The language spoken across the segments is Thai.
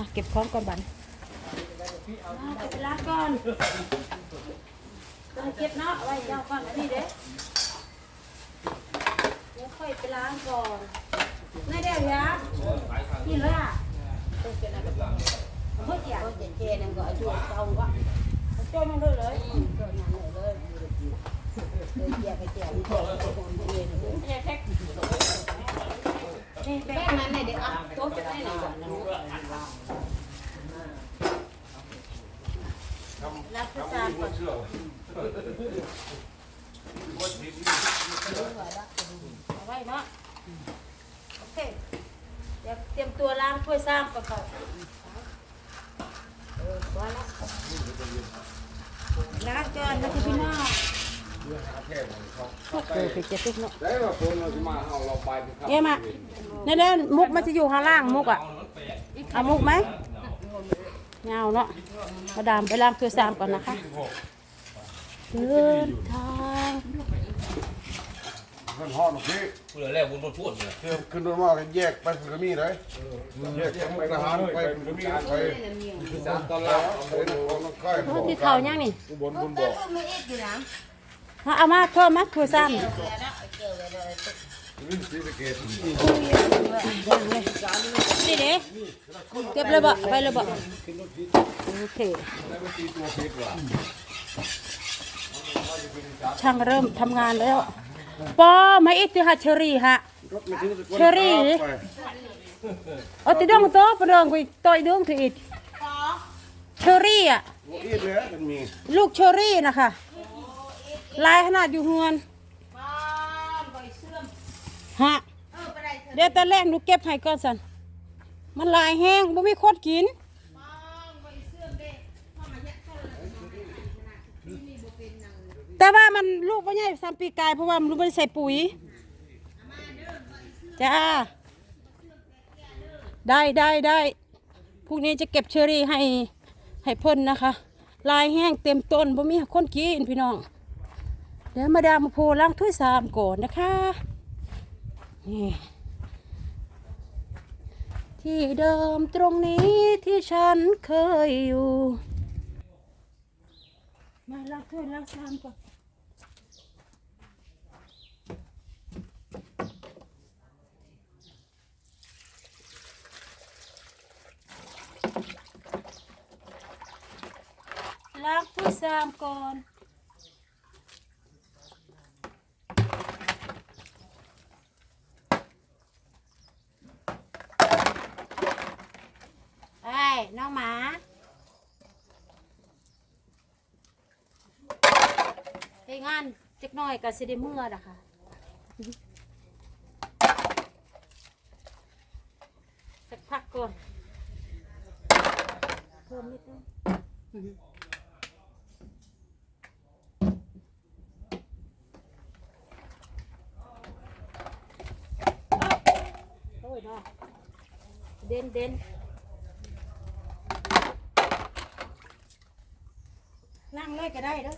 มาเก็บของก่อนบันเก็บล้างก่อนเก็บเนาะไว้เจ้าก่อนอันนี้เด้เดี๋ยวค่อยไปล้างก่อนนายเดียวยะกินเลยอะต้องเก็บอะไรก่อนเมื่อกี้ có chè chè này gọi chuột xong quá โจมมันเลยเลย rồi nhà này rồi rồi chè cái chè đi chè cái con chè nữa นี่แพ็คนี่แพ็ค cái này này để ăn tốt cho cái này gọi là รับประทานก่อน đúng rồi đó เอาไว้เนาะโอเคเดี๋ยวเตรียมตัวล้างถ้วยซ้ำก่อนก่อน ừ, quá lắm ล้างก่อนนะคุณพี่น้องเออไปเจ็ดสิบเนาะ đấy mà phun nó chỉ mà họ lọc bài thì เอ๊ะมาเด้อมุกมันจะอยู่ข้างล่างมุกอะเอามุกไหมเงาเนาะมาดามไปล้างถ้วยซ้ำก่อนนะคะ เดินทาง hơn họ một cái พูดแล้วบุญบนพูดเลยคือขึ้นรถมาก็แยกไปถึงกระมีเลยแยกไปทหารไปถึงกระมีไป này là nhiều ตอนล้วเอาไปของน้องก้อยโอ้ที่เขายังนี่อุบลบุญบอก tết không mới ít gì lắm มาเอามาเพิ่มมาถ้วยซ้ำนี่เด้เก็บเลยบ่ไปเลยบ่โอเค ช่างเริ่มทำงานแล้วปอมาอีกที่ฮะเชอรี่ฮะเชอรี่เอาติดองโต๊ะประเดิงไปต่อยดืองทีอีกเชอรี่อะลูกเชอรี่นะคะลายขนาดอยู่เฮือนฮะเดี๋ยวตอนแรกหนูเก็บให้ก่อนสันมันลายแห้งบ่มีคนกิน แต่ว่ามันลูกไม่ใหญ่สามปีกายเพราะว่ามันไม่ได้ใส่ปุ๋ยจ้าได้ได้ได้พรุ่งนี้จะเก็บเชอรี่ให้ให้เพิ่นนะคะ ลายแห้งเต็มต้นบ่มีคนกินพี่น้องเดี๋ยวมาดามมาโพล้างถ้วยสามก่อนนะคะนี่ที่เดิมตรงนี้ที่ฉันเคยอยู่ มาล้างถ้วยล้างชามก่อน ล้างถ้วยชามก่อนไอ้ยน้องหมาเฮ้งานจักหน่อยก็สิได้เมื่อดะค่ะสักพักก่อนเพิ่มนิดนึงโอ้ยเนาะ เด่นเด่นนั่งเลยก็ได้เด้อ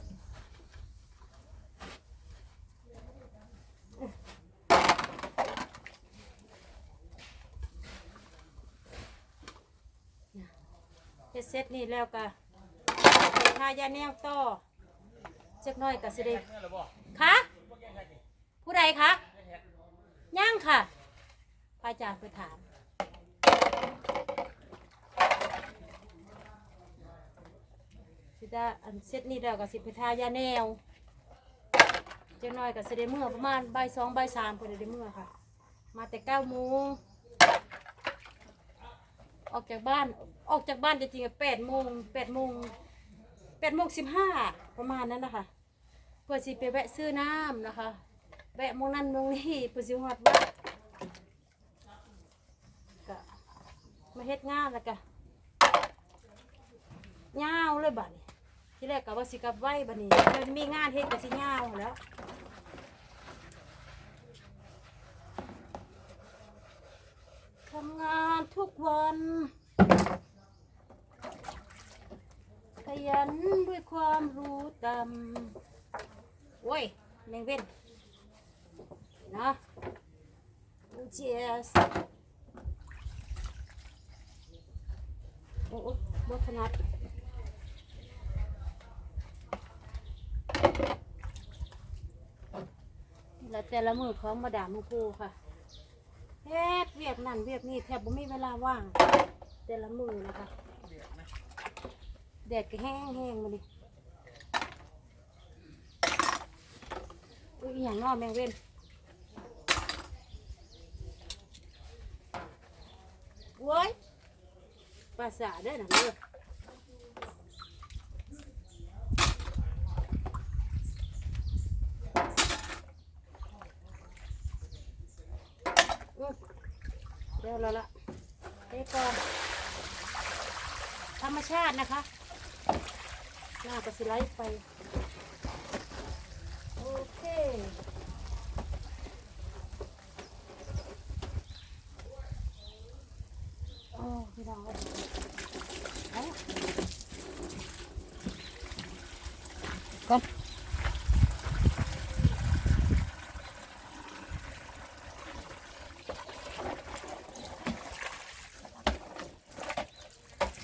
เฮ็ดเสร็จนี่แล้วก็ทายาแนวต่อจักหน่อยก็สิได้คะผู้ใดคะย่างค่ะพระอาจารย์ไปถาม สิได้อันเสร็จนี่แล้วก็สิไปทายาแนวจักหน่อยก็สิได้เมื่อประมาณบ่ายสองบ่ายสามเพิ่นได้เมื่อค่ะ มาแต่เก้าโมงออกจากบ้านออกจากบ้านจริงๆแปดโมงแปดโมงแปดโมงสิบห้าประมาณนั้นนะคะเพื่อสิไปแวะซื้อน้ำนะคะ แวะโมงนั้นโมงนี้เพื่อสิหอดบ้านก็มาเฮ็ดงานแล้วก็ยาวเลยบัดนี้ ที่แรกก็ว่าสิกลับไว้บัดนี้เดี๋ยวมีงานเฮ็ดก็สิยาวแล้วทำงานทุกวันขยันด้วยความรู้ตำโอ้ยแมงเว้นนะเจสโอ้โอ้บถนัด แล้วแต่ละมือของมาดามมือพูค่ะเฮ็ดเวียกนั่นเวียกนี่แทบบ่มีเวลาว่าง แต่ละมือนะคะแดดก็แห้งแห้งมาดิอุ้ยอย่างนอกแมงเว้นโว้ยภาษาเด้อนะเด้ออืม เดี๋ยวแล้วละเทก่อนธรรมชาตินะคะ หน้ากระสิไลด์ไป โอเคโอ้พี่น้องเอาเอาก่อน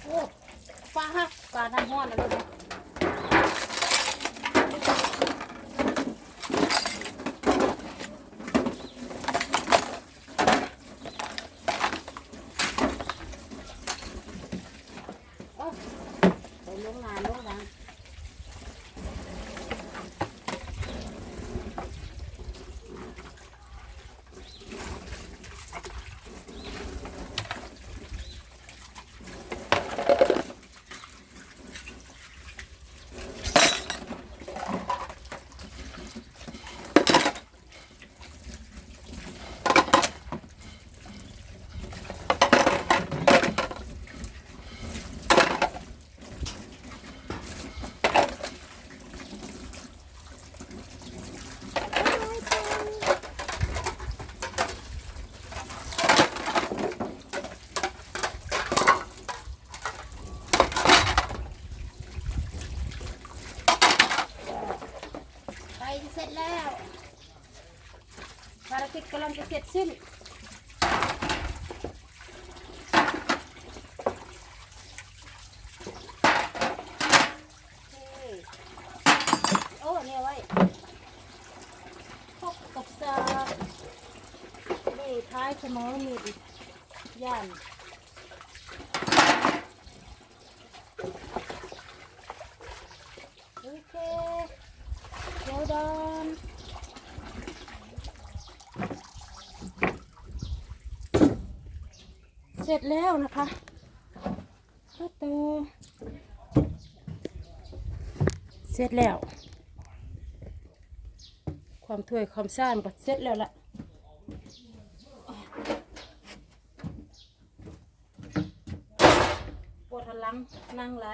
โอ้ฟ้าฮักฟ้าน้ำห้อนนะลูกนะโอ้ไปลงงานลงงานไปเสร็จแล้ว ภา รกิจกำลังจะเสร็จสิ้น โอ้เนี่ยไว้พกกับซานี่ท้ายสมองมีอีกย่านโอเคเดี๋ยวดอน เสร็จแล้วนะคะก็ตเสร็จแล้ว ความถ้วยความซ่านก็เสร็จแล้วล่ะปวดหลังนั่งไร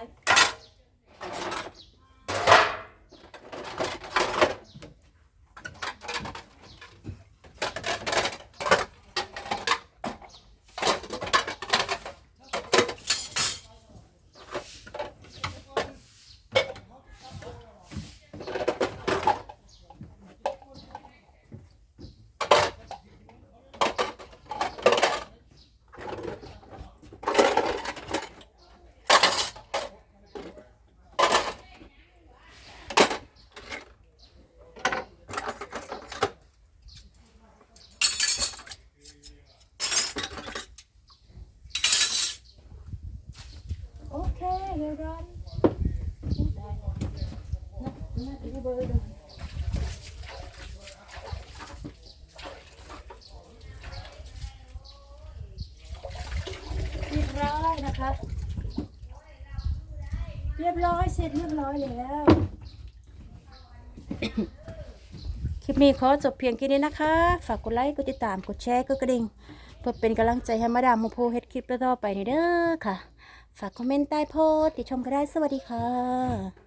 โอเคเดี๋ยวดอนได้นะนะที่ เบอร์ดูเรียบร้อยนะคะเรียบร้อยเสร็จเรียบร้อยแล้ว คลิปนี้ขอจบเพียงแค่นี้นะคะ ฝากกดไลค์กดติดตามกดแชร์กดกระดิ่งเพื่อเป็นกำลังใจให้มาดามโมโพเฮ็ดคลิปต่อๆไปนี่เด้อค่ะ ฝากคอมเมนต์ใต้โพสต์ติชมก็ได้สวัสดีค่ะ